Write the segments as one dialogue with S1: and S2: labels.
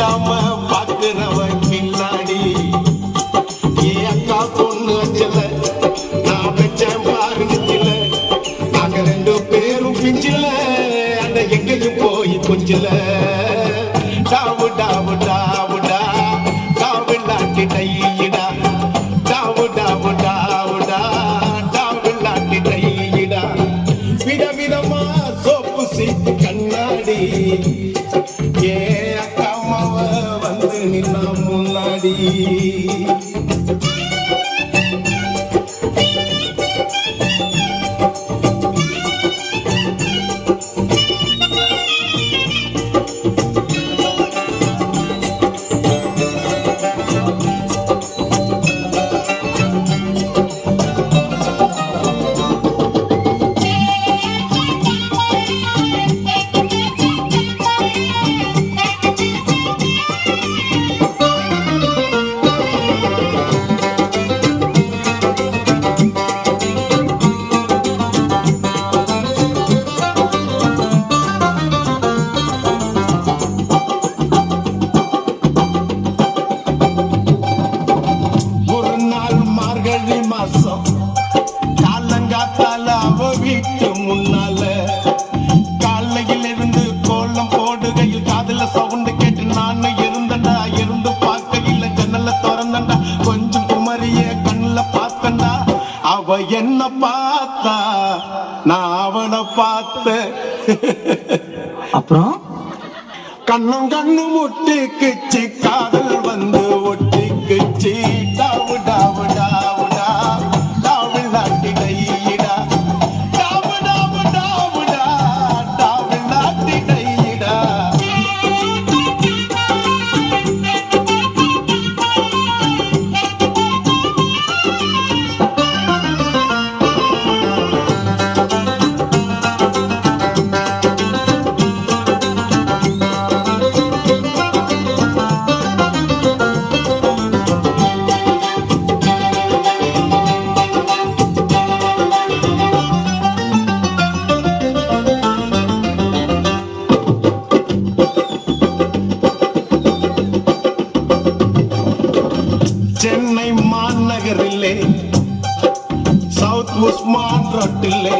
S1: வேண்டாம பாக்குறவன் பின்னாடி. ஏ அக்கா பொண்ணு வச்சல நான் வச்சேன் பாருங்கத்தில நாங்க ரெண்டு பேரும் பிஞ்சில அந்த எங்கேயும் போய் கொஞ்சல டாவு டாவு டாவுடா டாவு நாட்டி டையிடா டாவு டாவு டாவுடா டாவு நாட்டி டையிடா விதவிதமா சோப்பு சீட்டு கண்ணாடி. முன்னாடி. என்ன பார்த்தா நான் அவனை பார்த்தேன்.
S2: அப்புறம்?
S1: கண்ணும் கண்ணும் ஒட்டிக்குச்சு காதல் வந்து ஒட்டிக்குச்சு டாவு டாவு சென்னை மாநகரிலே சவுத் உஸ்மான் ரோட்டிலே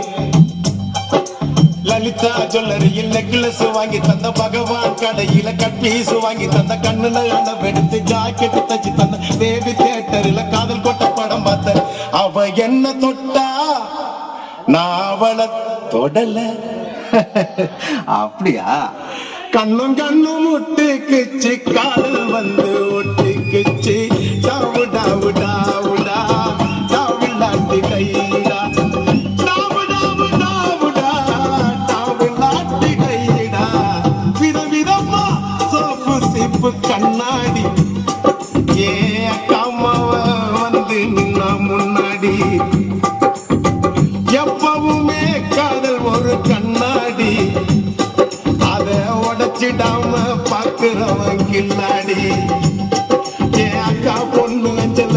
S1: லலிதா ஜுவல்லரியில் நெக்லஸ் வாங்கி தந்த பகவான் கடையில கட்பீஸ் வாங்கி தந்த கண்ணுல அணம் எடுத்து ஜாக்கெட் தச்சு தந்த தேவி தியேட்டரில் காதல் கொட்ட படம் பார்த்த அவ என்ன தொட்டா? நான் அவளை தொடல.
S2: அப்படியா?
S1: கண்ணும் கண்ணும் ஒட்டுக்குச்சு காதல் வந்து ஒட்டுக்குச்சு கண்ணாடி ஏ அக்காமாவ வந்து நின்னா முன்னாடி. எப்பவுமே காதல் ஒரு கண்ணாடி. அத உடைச்சிடாம பாக்குறவன் கில்லாடி. ஏ அக்கா பொண்ணு அஞ்சல